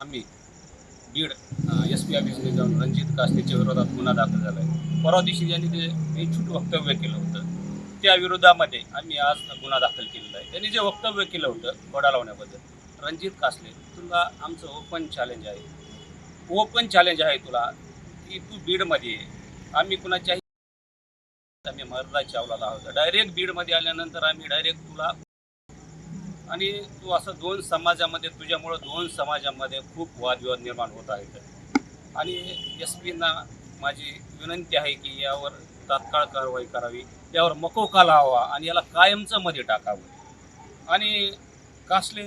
आम्ही Beed S P ऑफिसने जाऊन रणजित कासनेच्या विरोधात गुन्हा दाखल झाला आहे परवा दिवशी ज्यांनी ते छोटं वक्तव्य केलं होतं त्या विरोधामध्ये आम्ही आज गुन्हा दाखल केलेला आहे. त्यांनी जे वक्तव्य केलं होतं गोडा लावण्याबद्दल रणजित कासले तुला आमचं ओपन चॅलेंज आहे. ओपन चॅलेंज आहे तुला की तू बीडमध्ये आम्ही कुणाच्याही आम्ही मर्दा चावला आहोत. डायरेक्ट बीडमध्ये आल्यानंतर आम्ही डायरेक्ट तुला आणि तू असं दोन समाजामध्ये तुझ्यामुळं दोन समाजामध्ये खूप वादविवाद निर्माण होत आहेत. आणि एस पींना माझी विनंती आहे की यावर तात्काळ कारवाई करावी यावर मकोका लावा आणि याला कायमचं मध्ये टाकावं. आणि कासले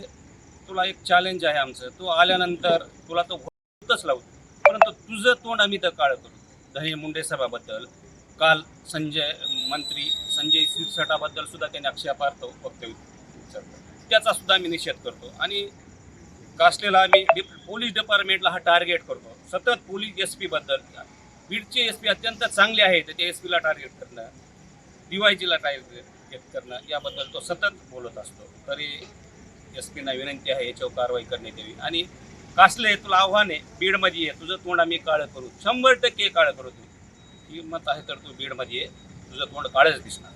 तुला एक चॅलेंज आहे आमचं. तू आल्यानंतर तुला तो होतच लावू परंतु तुझं तोंड आम्ही तर काळ करू. धनी मुंडे साहेबाबद्दल काल संजय मंत्री संजय शिरसाटाबद्दल सुद्धा त्यांनी आक्षेपार्थ वक्तव्य विचारलं त्याचा सुद्धा आम्ही निषेध करतो. आणि कासलेला आम्ही डिप- पोलीस डिपार्टमेंटला हा टार्गेट करतो. सतत पोलीस एस पीबद्दल बीडचे एस पी अत्यंत चांगले आहेत त्याच्या एस पीला टार्गेट करणं डीवायजीला टार्गेट करणं याबद्दल तो सतत बोलत असतो. तरी एस पीना विनंती आहे याच्यावर कारवाई करण्यात यावी. आणि कासले तुला आव्हान आहे बीडमध्ये ये. तुझं तोंड आम्ही काळं करू. शंभर टक्के काळं करू. तू मत आहे तर तू बीडमध्ये ये. तुझं तोंड काळच दिसणार.